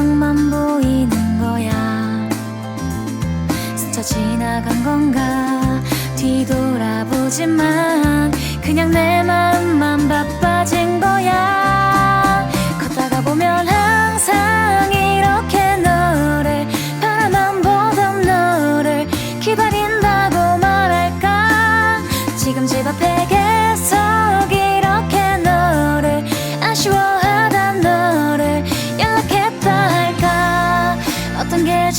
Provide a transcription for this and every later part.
샴푸향만 보이는 거야. 스쳐 지나간 건가? 뒤돌아보지만 그냥 내 마음만 바빠진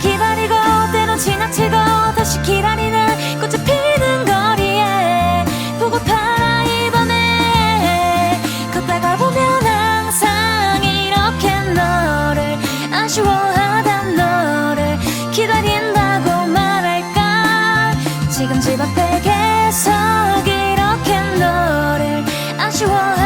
기다리고 때론 지나치고 다시 기다리는 꽃이 피는 거리에 보고 팔아 이밤에 걷다가 보면 항상 이렇게 너를 아쉬워하던 너를 기다린다고 말할까 지금 집 앞에 계속 이렇게 너를 아쉬워하